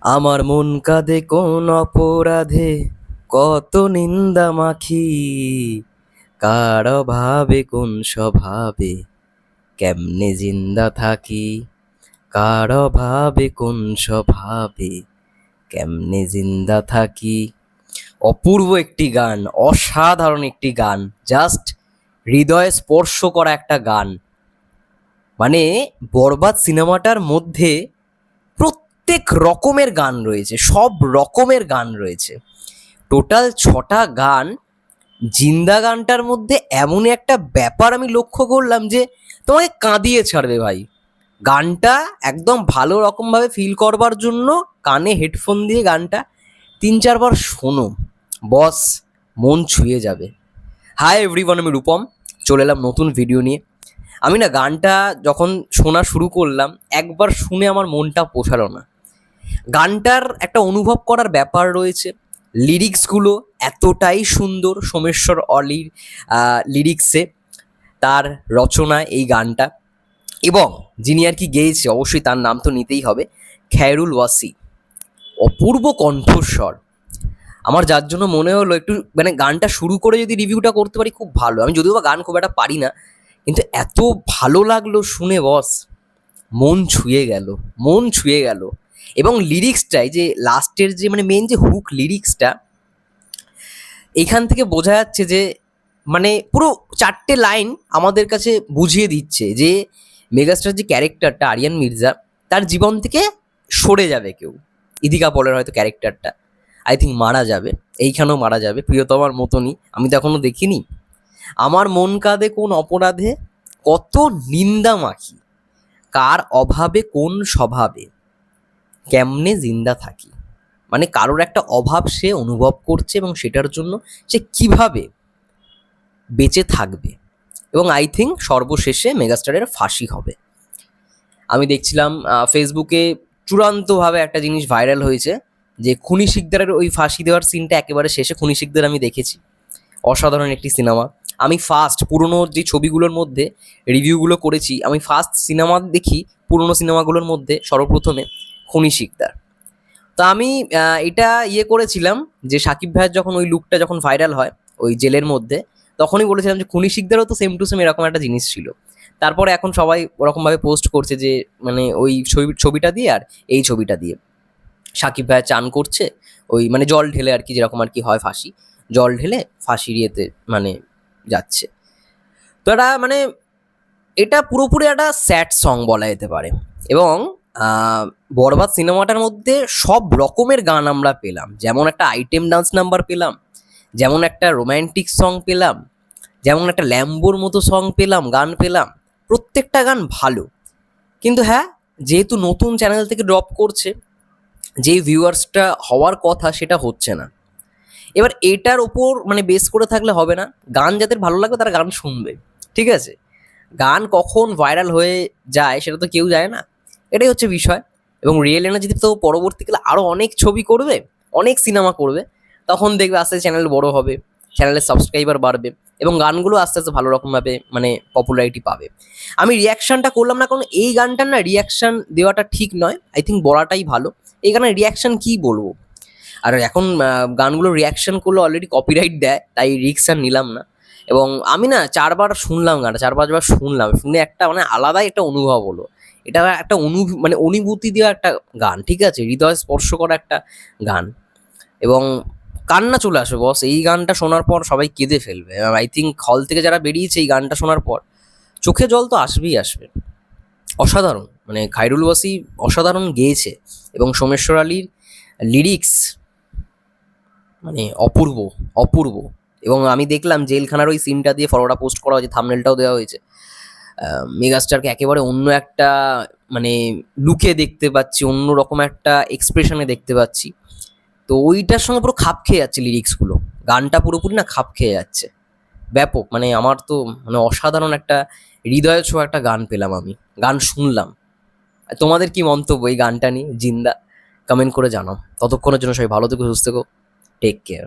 আমার মন কাঁদে কোন অপরাধে, কত নিন্দা মাখি। কার ভাবে কোন স্বভাবে, কেমনে জিন্দা থাকি। কার ভাবে কোন স্বভাবে, কেমনে জিন্দা থাকি। অপূর্ব একটি গান, অসাধারণ একটি গান, জাস্ট হৃদয়ে স্পর্শ করা একটা গান। মানে বরবাদ সিনেমাটার মধ্যে প্রত্যেক রকমের গান রয়েছে, সব রকমের গান রয়েছে। টোটাল ছটা গান জিন্দা গানটার মধ্যে এমন একটা ব্যাপার আমি লক্ষ্য করলাম যে, তোমাকে কাঁদিয়ে ছাড়বে ভাই। গানটা একদম ভালো রকমভাবে ফিল করবার জন্য কানে হেডফোন দিয়ে গানটা তিন চারবার শোনো। বস, মন ছুঁয়ে যাবে। হাই এভরিওয়ান আমি রূপম। চলে এলাম নতুন ভিডিও নিয়ে। আমি না গানটা যখন শোনা শুরু করলাম, একবার শুনে আমার মনটা পোষালো না। গানটার একটা অনুভব করার ব্যাপার রয়েছে। লিরিক্সগুলো এতটাই সুন্দর সোমেশ্বর অলির লিরিক্সে তার রচনা এই গানটা। এবং যিনি আর কি গেয়েছে, অবশ্যই তার নাম তো নিতেই হবে খ্যারুল ওয়াসি। অপূর্ব কণ্ঠস্বর। আমার যার জন্য মনে হলো একটু মানে গানটা শুরু করে যদি রিভিউটা করতে পারি খুব ভালো। আমি যদিও বা গান খুব একটা পারি না, কিন্তু এত ভালো লাগল শুনে বস। মন ছুঁয়ে গেল, মন ছুঁয়ে গেল। এবং লিরিক্সটাই যে লাস্টের যে মানে মেন যে হুক লিরিক্সটা এখান থেকে বোঝা যাচ্ছে যে মানে পুরো চারটে লাইন আমাদের কাছে বুঝিয়ে দিচ্ছে যে মেগাস্টার যে ক্যারেক্টারটা আরিয়ান মির্জা, তার জীবন থেকে সরে যাবে কেউ। ইদিকা পলের হয়তো ক্যারেক্টারটা আই থিঙ্ক মারা যাবে। এইখানেও মারা যাবে। প্রিয়তমার মতনই। আমি তো এখনও দেখিনি। আমার মন কাঁদে কোন অপরাধে? কত নিন্দা মাখি কার অভাবে, কোন স্বভাবে? কেমনে জিন্দা থাকি? মানে কারোর একটা অভাব সে অনুভব করছে এবং সেটার জন্য সে কীভাবে বেঁচে থাকবে? এবং আই থিঙ্ক সর্বশেষে মেগাস্টারের ফাঁসি হবে। আমি দেখছিলাম ফেসবুকে চূড়ান্তভাবে একটা জিনিস ভাইরাল হয়েছে যে খুনি শিকদারের ওই ফাঁসি দেওয়ার সিনটা একেবারে শেষে খুনি শিকদার আমি দেখেছি। অসাধারণ একটি সিনেমা আমি ফার্স্ট পুরনো যে ছবিগুলোর মধ্যে রিভিউগুলো করেছি, আমি ফার্স্ট সিনেমা দেখি পুরনো সিনেমাগুলোর মধ্যে সর্বপ্রথমে। খনি শিকদার। তো আমি এটা ইয়ে করেছিলাম যে সাকিব ভাইয়ের যখন ওই লুকটা যখন ভাইরাল হয়, ওই জেলের মধ্যে, তখনই বলেছিলাম যে খুনি শিকদারও তো সেম টু সেম এরকম একটা জিনিস ছিল। তারপরে এখন সবাই ওরকমভাবে পোস্ট করছে যে মানে ওই ছবি, ছবিটা দিয়ে আর এই ছবিটা দিয়ে। সাকিব ভাইয়া চান করছে, ওই মানে জল ঢেলে আর কি যেরকম আর কি হয় ফাঁসি, জল ঢেলে ফাঁসির ইয়েতে মানে যাচ্ছে। তো এটা মানে এটা পুরোপুরি একটা স্যাড সং বলা যেতে পারে। এবং বরবাদ সিনেমাটার মধ্যে সব রকমের গান আমরা পেলাম। যেমন একটা আইটেম ডান্স নাম্বার পেলাম, যেমন একটা রোম্যান্টিক সং পেলাম, যেমন একটা ল্যাম্বোর মতো সং পেলাম, গান পেলাম, প্রত্যেকটা গান ভালো। কিন্তু হ্যাঁ যেহেতু নতুন চ্যানেল থেকে ড্রপ করছে যে ভিউয়ার্সটা হওয়ার কথা সেটা হচ্ছে না। এবার এটার ওপর মানে বেস করে থাকলে হবে না। গান যাদের ভালো লাগবে তারা গান শুনবে, ঠিক আছে? গান কখন ভাইরাল হয়ে যায় সেটা তো কেউ যায় না। এটাই হচ্ছে বিষয়। এবং রিয়েল এনার্জি তো পরবর্তীকালে আরও অনেক ছবি করবে, অনেক সিনেমা করবে, তখন দেখবে আস্তে আস্তে চ্যানেল বড় হবে চ্যানেলের সাবস্ক্রাইবার বাড়বে এবং গানগুলো আস্তে আস্তে ভালো রকমভাবে মানে পপুলারিটি পাবে। আমি রিয়াকশানটা করলাম না কারণ এই গানটার না রিয়াকশান দেওয়াটা ঠিক নয়। আই থিঙ্ক বলাটাই ভালো। এই গানের রিয়াকশান কী বলব? আর এখন গানগুলো রিয়াকশন করলে অলরেডি কপিরাইট দেয়, তাই আর নিলাম না। এবং আমি না চারবার শুনলাম গানটা, চার পাঁচবার শুনলাম। শুনে একটা মানে আলাদাই একটা অনুভব হলো। এটা একটা অনু মানে অনুভূতি দেওয়া একটা গান, ঠিক আছে? হৃদয় স্পর্শ করা একটা গান। এবং কান্না চলে আসবে বস এই গানটা শোনার পর সবাই কেঁদে ফেলবে। আই থিঙ্ক হল থেকে যারা বেরিয়েছে এই গানটা শোনার পর, চোখে জল তো আসবেই আসবে। অসাধারণ। মানে খাইরুল ওয়াসি অসাধারণ গেয়েছে। এবং সোমেশ্বর আলীর লিরিক্স মানে অপূর্ব অপূর্ব। এবং আমি দেখলাম জেলখানার ওই সিনটা দিয়ে ফটোটা পোস্ট করা হয়েছে থামনেলটাও দেওয়া হয়েছে। মেগাস্টারকে একেবারে অন্য একটা মানে লুকে দেখতে পাচ্ছি অন্য রকম একটা এক্সপ্রেশনে দেখতে পাচ্ছি। তো ওইটার সঙ্গে পুরো খাপ খেয়ে যাচ্ছে লিরিক্সগুলো গানটা পুরোপুরি না খাপ খেয়ে যাচ্ছে। ব্যাপক মানে আমার তো মানে অসাধারণ একটা হৃদয় ছোঁয়া একটা গান পেলাম আমি। গান শুনলাম। তোমাদের কি মন্তব্য এই গানটা নিয়ে? জিন্দা কমেন্ট করে জানাও। ততক্ষণের জন্য সবাই ভালো থেকো, সুস্থ থেকো। Take care